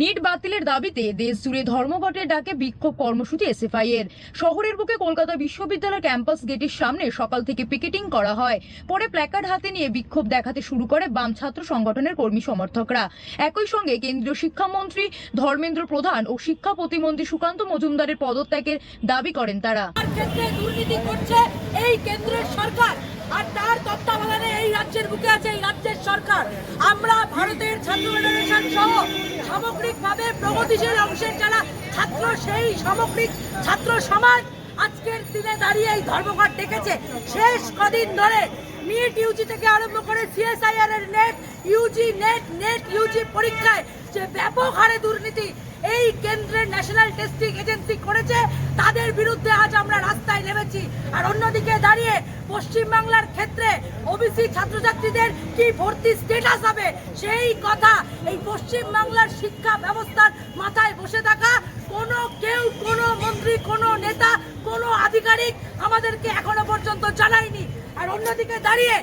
NEET বাতিলের দাবিতে দেশ জুড়ে ধর্মঘটের ডাকে বিক্ষোভ কর্মসূচি এসএফআই এর শহরের বুকে কলকাতা বিশ্ববিদ্যালয় ক্যাম্পাস গেটের সামনে সকাল থেকে পিকেটিং করা হয়। পরে প্ল্যাকার্ড হাতে নিয়ে বিক্ষোভ দেখাতে শুরু করে বাম ছাত্র সংগঠনের কর্মী সমর্থকরা। একই সঙ্গে কেন্দ্রীয় শিক্ষামন্ত্রী ধর্মেন্দ্র প্রধান ও শিক্ষা প্রতিমন্ত্রী সুকান্ত মজুমদারের পদত্যাগের দাবি করেন তারা। দুর্নীতি করছে এই কেন্দ্রের সরকার। আর তার তত্ত্বাবধানে এই রাজ্যের বুকে আছে এই সরকার আমরা ভারতের ছাত্র ফেডারেশন সহ সামগ্রিকভাবে প্রগতিশীল অংশের যারা ছাত্র, সেই সামগ্রিক ছাত্র সমাজ আজকের দিনে দাঁড়িয়ে এই ধর্মঘট ডেকেছে। শেষ কদিন ধরে নিট ইউজি থেকে আরম্ভ করে সিএসআইআর এর NET UGC NET NET UGC পরীক্ষায় যে ব্যাপক হারে দুর্নীতি এই কেন্দ্রের ন্যাশনাল টেস্টিং এজেন্সি করেছে, তাদের বিরুদ্ধে আমরা রাস্তায় নেমেছি। আর অন্যদিকে দাঁড়িয়ে পশ্চিমবাংলার ক্ষেত্রে ওবিসি ছাত্রছাত্রীদের কি ভর্তি স্টেটাস হবে, সেই কথা এই পশ্চিমবাংলার শিক্ষা ব্যবস্থার মাথায় বসে থাকা কোনো কেউ, কোনো মন্ত্রী, কোনো নেতা, কোনো আধিকারিক আমাদেরকে এখনও পর্যন্ত জানায়নি। আর অন্যদিকে দাঁড়িয়ে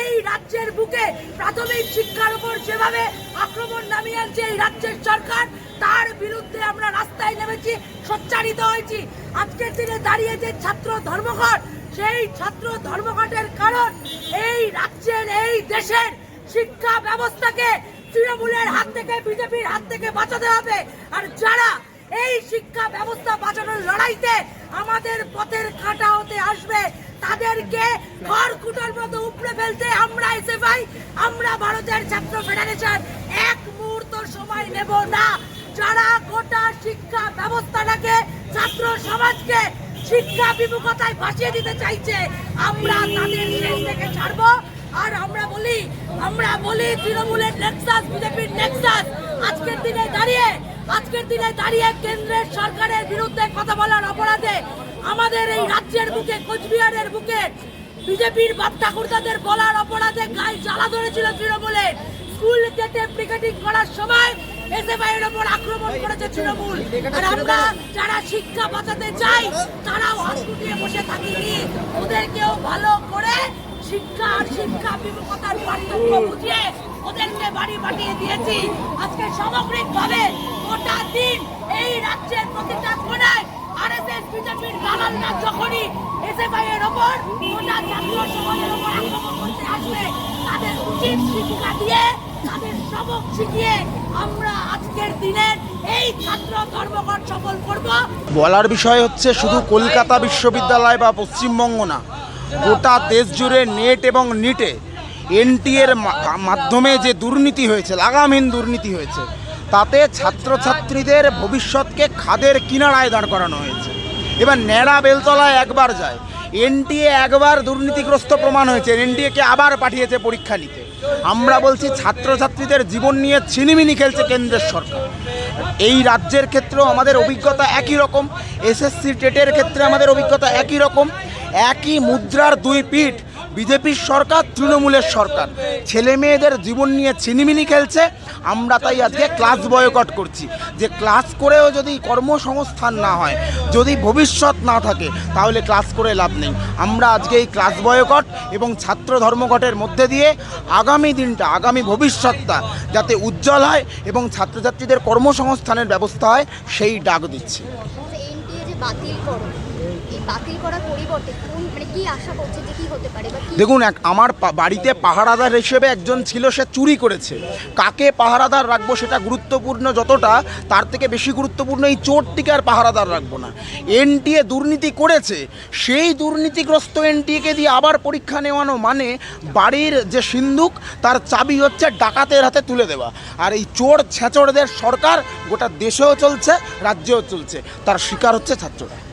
এই রাজ্যের বুকে প্রাথমিক শিক্ষার উপর যেভাবে আক্রমণ নামিয়ে আনছে এই রাজ্যের সরকার, তার বিরুদ্ধে আমরা রাস্তায় নেমেছি, সোচ্চারিত হয়েছি। আজকের দিনে দাঁড়িয়ে যে ছাত্র ধর্মঘট, সেই ছাত্র ধর্মঘটের কারণ এই রাজ্যের, এই দেশের শিক্ষা ব্যবস্থাকে তৃণমূলের হাত থেকে, বিজেপির হাত থেকে বাঁচাতে হবে। আর যারা এই শিক্ষা ব্যবস্থা বাঁচানোর লড়াইতে আমাদের পথের কাঁটা হতে আসবে তাদেরকে খড়কুটোর মতো উপড়ে ফেলতে আমরা এসে ভাই আমরা ভারতের ছাত্র ফেডারেশন। এক মুহূর্ত সময় নেব না। যারা গোটা শিক্ষা ব্যবস্থাটাকে, ছাত্র সমাজকে শিক্ষা বিমুখতায় ভাসিয়ে দিতে চাইছে, আমরা তাদের শেষ থেকে ছাড়বো। আর আমরা বলি আমরা বলি তৃণমূলের নেক্সাস বিজেপির নেক্সাস আজকের দিনে দাঁড়িয়ে, আজকের দিনে দাঁড়িয়ে কেন্দ্রের সরকারের বিরুদ্ধে কথা বলার অপরাধে আমাদের এই রাজ্যের বুকে, কোচবিহারের বুকে, বিজেপির বাপ ঠাকুরদাদের বলার অপরাধে গায়ে জ্বালা ধরেছিল তৃণমূলের স্কুল গেটে পিকেটিং করার সময় এসএফআই এর উপর আক্রমণ করেছে তৃণমূল। আর আমরা যারা শিক্ষা বাঁচাতে চাই, তারাও হাত গুটিয়ে বসে থাকিনি। ওদেরকেও ভালো করে শিক্ষা আর শিক্ষা বিমুখতার পার্থক্য বুঝিয়ে ওদেরকে বাড়ি পাঠিয়ে দিয়েছি। আজকে সামগ্রিকভাবে গোটা দিন এই রাজ্যের প্রতিটা কোনায় বলার বিষয় হচ্ছে শুধু কলকাতা বিশ্ববিদ্যালয় বা পশ্চিমবঙ্গ না, গোটা দেশ জুড়ে নেট এবং নিটে এনটিএর মাধ্যমে যে দুর্নীতি হয়েছে, লাগামহীন দুর্নীতি হয়েছে ছাত্রছাত্রীদের ভবিষ্যৎকে খাদের কিনারায় দাঁড় করানো হয়েছে। এবার ন্যাড়া বেলতলায় একবার যায়। এনটিএ একবার দুর্নীতিগ্রস্ত প্রমাণ হয়েছে। এনটিএকে আবার পাঠিয়েছে পরীক্ষা নিতে। আমরা বলছি ছাত্রছাত্রীদের জীবন নিয়ে ছিনিমিনি খেলছে কেন্দ্রের সরকার। এই রাজ্যের ক্ষেত্রেও আমাদের অভিজ্ঞতা একই রকম। এসএসসি টেটের ক্ষেত্রে আমাদের অভিজ্ঞতা একই রকম। একই মুদ্রার দুই পিঠ বিজেপির সরকার, তৃণমূলের সরকার। ছেলে মেয়েদের জীবন নিয়ে ছিনিমিনি খেলছে, আমরা তাই আজকে ক্লাস বয়কট করছি। যে ক্লাস করেও যদি কর্মসংস্থান না হয়, যদি ভবিষ্যৎ না থাকে, তাহলে ক্লাস করে লাভ নেই। আমরা আজকে এই ক্লাস বয়কট এবং ছাত্র ধর্মঘটের মধ্যে দিয়ে আগামী দিনটা, আগামী ভবিষ্যৎটা যাতে উজ্জ্বল হয় এবং ছাত্রছাত্রীদের কর্মসংস্থানের ব্যবস্থা হয়, সেই ডাক দিচ্ছি। বাতিল করো মানে দেখুন, এক আমার বাড়িতে পাহারাদার হিসেবে একজন ছিল, সে চুরি করেছে। কাকে পাহারাদার রাখব সেটা গুরুত্বপূর্ণ যতটা, তার থেকে বেশি গুরুত্বপূর্ণ এই চোরটিকে আর পাহারাদার রাখব না। এনটিএ দুর্নীতি করেছে, সেই দুর্নীতিগ্রস্ত এনটিএকে দিয়ে আবার পরীক্ষা নেওয়ানো মানে বাড়ির যে সিন্ধুক, তার চাবি হচ্ছে ডাকাতের হাতে তুলে দেওয়া। আর এই চোর ছেঁচড়দের সরকার গোটা দেশেও চলছে, রাজ্যেও চলছে। তার শিকার হচ্ছে ছাত্ররা।